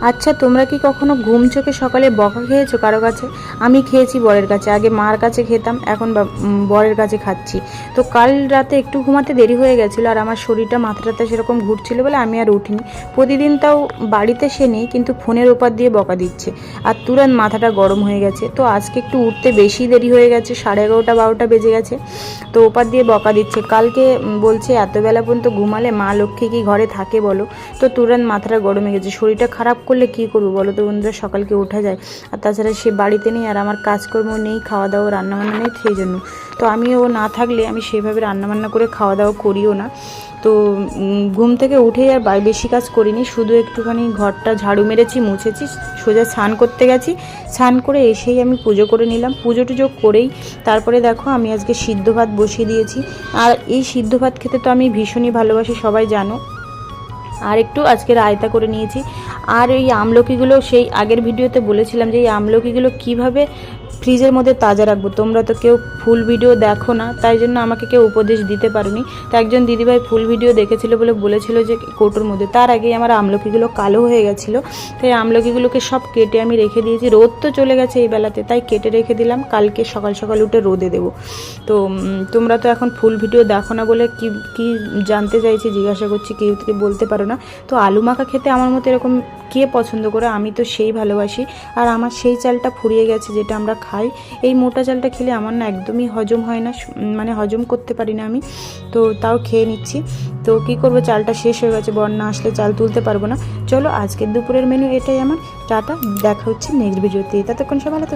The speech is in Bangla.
আচ্ছা তোমরা কি কখনো ঘুম চোখে সকালে বকা খেয়েছো কারও কাছে? আমি খেয়েছি বরের কাছে। আগে মার কাছে খেতাম, এখন বরের কাছে খাচ্ছি। তো কাল রাতে একটু ঘুমাতে দেরি হয়ে গেছিল আর আমার শরীরটা মাথাটাতে সেরকম ঘুরছিল বলে আমি আর উঠিনি। প্রতিদিন তাও বাড়িতে সে নেই, কিন্তু ফোনের ওপার দিয়ে বকা দিচ্ছে। আর তুরন্ত মাথাটা গরম হয়ে গেছে। তো আজকে একটু উঠতে বেশি দেরি হয়ে গেছে, সাড়ে এগারোটা, বারোটা বেজে গেছে। তো ওপার দিয়ে বকা দিচ্ছে। কালকে বলছে এত বেলা পর্যন্ত ঘুমালে মা লক্ষ্মী কি ঘরে থাকে বলো? তো তুরন্ত মাথাটা গরম হয়ে গেছে। শরীরটা খারাপ করলে কি করব বলো তো বন্ধুরা? সকালকে ওঠা যায়। আর তাছাড়া সে বাড়িতে নেই আর আমার কাজকর্ম নেই খাওয়া দাওয়া রান্নাবান্না নেই, সেই জন্য। তো আমি ও না থাকলে আমি সেভাবে রান্নাবান্না করে খাওয়া দাওয়া করিও না। তো ঘুম থেকে উঠেই আর বেশি কাজ করিনি। শুধু একটুখানি ঘরটা ঝাড়ু মেরেছি, মুছেছি, সোজা স্নান করতে গেছি। স্নান করে এসেই আমি পুজো করে নিলাম। পুজো টুজো করেই তারপরে দেখো আমি আজকে সিদ্ধ ভাত বসিয়ে দিয়েছি। আর এই সিদ্ধ ভাত খেতে তো আমি ভীষণই ভালোবাসি, সবাই জানো। আর একটু আজকে রায়তা করে নিয়েছি। আর এই আমলকিগুলো সেই আগের ভিডিওতে বলেছিলাম যে এই আমলকিগুলো কীভাবে ফ্রিজের মধ্যে তাজা রাখব। তোমরা তো কেউ ফুল ভিডিও দেখো না, তাই জন্য আমাকে কেউ উপদেশ দিতে পারোনি। তো একজন দিদিভাই ফুল ভিডিও দেখেছিল বলে বলেছিল যে কৌটোর মধ্যে। তার আগেই আমার আমলকিগুলো কালো হয়ে গেছিল। তাই আমলকিগুলোকে সব কেটে আমি রেখে দিয়েছি। রোদ তো চলে গেছে এই বেলাতে, তাই কেটে রেখে দিলাম। কালকে সকাল সকাল উঠে রোদে দেবো। তো তোমরা তো এখন ফুল ভিডিও দেখো না বলে কি কি জানতে চাইছি, জিজ্ঞাসা করছি, কেউ বলতে পারো না। তো আলু মাখা খেতে আমার মতো এরকম কে পছন্দ করে আমি তো সেই ভালোবাসি। আর আমার সেই চালটা ফুরিয়ে গেছে যেটা আমরা খাই। এই মোটা চালটা খেলে আমার না একদমই হজম হয় না মানে হজম করতে পারি না আমি। তো তাও খেয়ে নিচ্ছি। তো কি করব? চালটা শেষ হয়ে গেছে, বন্যা আসলে চাল তুলতে পারব না। চলো আজকের দুপুরের মেনু এটাই আমার। চাটা দেখা হচ্ছে নেক্সট ভিডিওতে ততক্ষণ সে ভালো।